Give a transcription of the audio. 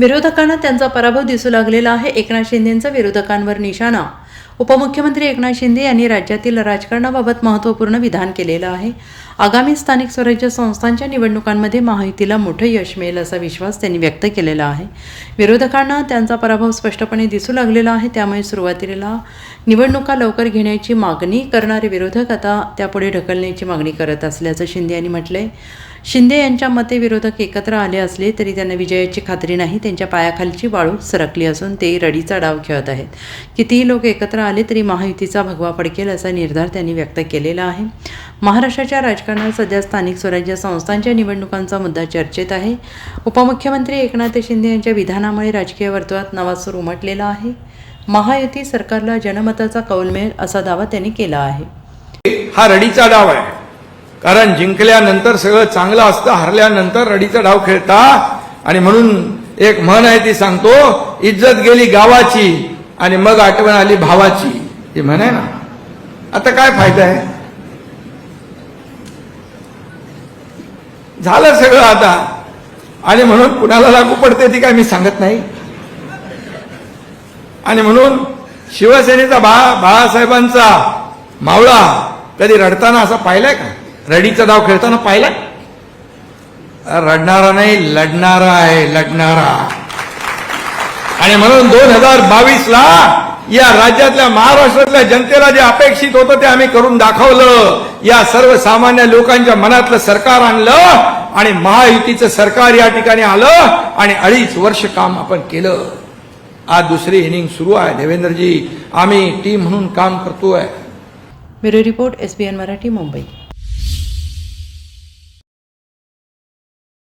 विरोधकांना त्यांचा पराभव दिसू लागलेला आहे. एकनाथ शिंदेंचा विरोधकांवर निशाणा उपमुख्यमंत्री एकनाथ शिंदे यांनी राज्यातील राजकारणाबाबत महत्त्वपूर्ण विधान केलेलं आहे. आगामी स्थानिक स्वराज्य संस्थांच्या निवडणुकांमध्ये महायुतीला मोठं यश मिळेल असा विश्वास त्यांनी व्यक्त केलेला आहे. विरोधकांना त्यांचा पराभव स्पष्टपणे दिसू लागलेला आहे. त्यामुळे सुरुवातीला निवडणुका लवकर घेण्याची मागणी करणारे विरोधक आता त्यापुढे ढकलण्याची मागणी करत असल्याचं शिंदे यांनी म्हटलंय. शिंदे यांच्या मते विरोधक एकत्र आले असले तरी त्यांना विजयाची खात्री नाही. त्यांच्या पायाखालची वाळू सरकली असून ते रडीचा डाव खेळत आहेत. कितीही लोक एकत्र आले तरी महायुतीचा भगवा पडकेल असा निर्धार त्यांनी व्यक्त केलेला आहे. महाराष्ट्राच्या राजकारणात सध्या स्थानिक स्वराज्य संस्थांच्या निवडणुकांचा मुद्दा चर्चेत आहे. उपमुख्यमंत्री एकनाथ शिंदे यांच्या विधानामुळे राजकीय वर्तुळात नवा सूर उमटलेला आहे. महायुती सरकारला जनमताचा कौल मिळेल असा दावा त्यांनी केला आहे. हा रडीचा डाव आहे. कारण जिंकल्यानंतर सगळं चांगलं असतं हरल्यानंतर रडीचा डाव खेळता. आणि म्हणून एक म्हण आहे ती सांगतो इज्जत गेली गावाची आणि मग आठवण आली भावाची. हे म्हणाय ना आता काय फायदा आहे? झालं सगळं आता. आणि म्हणून कुणाला लागू पडते ती काय मी सांगत नाही. आणि म्हणून शिवसेनेचा बा बाळासाहेबांचा मावळा कधी रडताना असा पाहिलाय का? रडीचा डाव खेळताना पाहिलाय? रडणारा नाही लढणारा आहे लढणारा. आणि म्हणून दोन हजार बावीस ला या राज्यातल्या महाराष्ट्रातल्या जनतेला जे अपेक्षित होतं ते आम्ही करून दाखवलं. या सर्वसामान्य लोकांच्या मनातलं सरकार आणलं आणि महायुतीचं सरकार या ठिकाणी आलं आणि अडीच वर्ष काम आपण केलं. आज दुसरी इनिंग सुरू आहे. देवेंद्रजी आम्ही टीम म्हणून काम करतोय. Bureau report S N Marathi Mumbai.